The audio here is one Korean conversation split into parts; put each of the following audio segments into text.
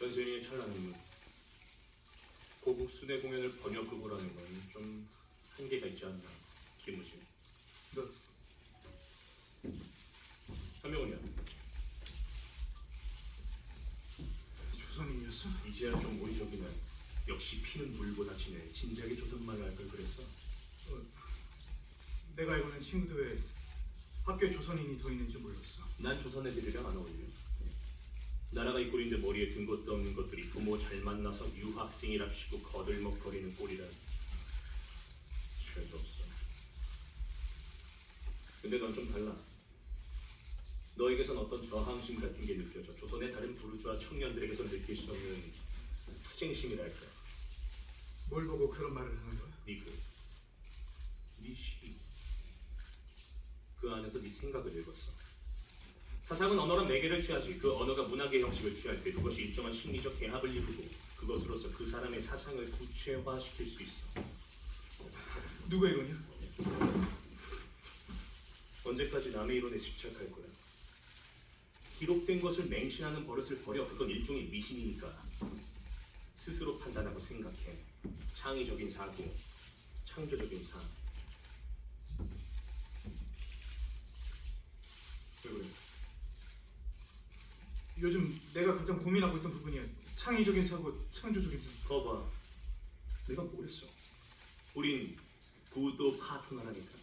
변세인의 찰나님은 고국 순회 공연을 번역극으로 하는 건 좀 한계가 있지 않나 김우진. 너 한명훈이야. 조선인이었어? 이제야 좀 오리적이네 역시 피는 물보다 진해. 진작에 조선말을 할 걸 그랬어? 내가 알고는 친구들 외에 학교에 조선인이 더 있는지 몰랐어. 난 조선 애들이랑 안 어울려 나라가 이 꼴인데 머리에 든 것도 없는 것들이 부모 잘 만나서 유학생이랍시고 거들먹거리는 꼴이라 죄도 없어. 근데 넌 좀 달라. 너에게선 어떤 저항심 같은 게 느껴져. 조선의 다른 부르주아 청년들에게서 느낄 수 없는 투쟁심이랄까 뭘 보고 그런 말을 하는 거야? 니그 니시 그 안에서 네 생각을 읽었어 사상은 언어란 매개를 취하지 그 언어가 문학의 형식을 취할 때 그것이 일정한 심리적 개합을 이루고 그것으로서 그 사람의 사상을 구체화시킬 수 있어. 누구의 이론이야? 언제까지 남의 이론에 집착할 거야? 기록된 것을 맹신하는 버릇을 버려. 그건 일종의 미신이니까. 스스로 판단하고 생각해. 창의적인 사고 창조적인 삶왜 그래? 요즘 내가 가장 고민하고 있던 부분이야. 창의적인 사고, 창조적인 사고. 거봐. 내가 뭘 했어? 우린 구도 파트너라니까.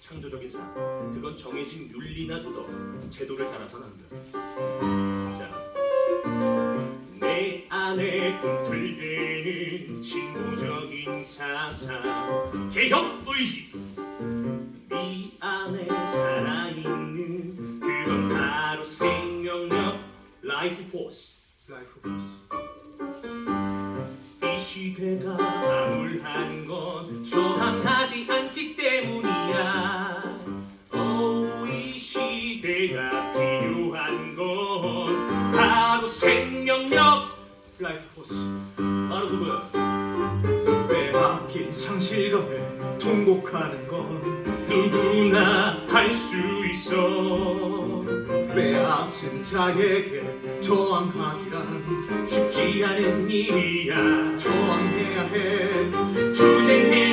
창조적인 삶 그건 정해진 윤리나 도덕 제도를 따라서는 안돼. 내 안에 꿈틀대는 진보적인 사상. 개혁 의식 라이프 포스 라이프 포스. 이 시대가 암울한 건 저항하지 않기 때문이야. 오, 이 시대가 필요한 건 바로 생명력. 라이프 포스. 바로 그거야. 빼앗긴 상실감을 통곡하는 건 누구나 할 수 있어. 빼앗은 자에게 저항하기란 쉽지 않은 일이야. 저항해야 해, 투쟁해야 해.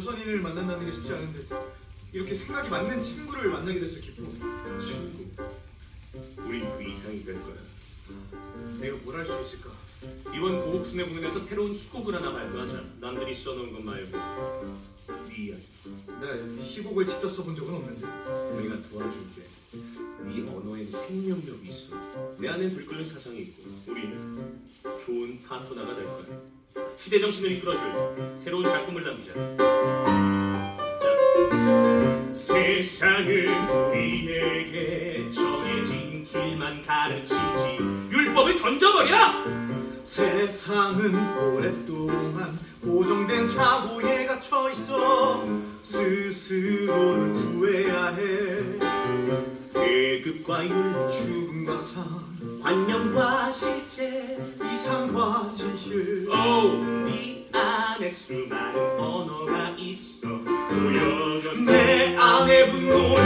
조선인을 만난다는 게 쉽지 않은데 이렇게 생각이 맞는 친구를 만나게 돼서 기뻐 친구 우린 그 이상이 될 거야 내가 뭘 할 수 있을까 이번 고국순회 공연에서 새로운 희곡을 하나 발표하자. 남들이 써놓은 것 말고 네 이야기. 나 희곡을 직접 써본 적은 없는데 내가 도와줄게. 네 언어엔 생명력이 있어. 내 안엔 들끓는 사상이 있고 우리는 좋은 파트너가 될 거야. 시대 정신을 이끌어줄 새로운 작품을 남기자. 자, 세상은 우리에게 정해진 길만 가르치지 율법을 던져버려! 세상은 오랫동안 고정된 사고에 갇혀 있어 스스로를 구해야 해 계급과 율, 죽음과 삶 관념과 실제 이상과 진실. 오, 네 안에 수많은 언어가 있어. 보여줘 내 안의 분노를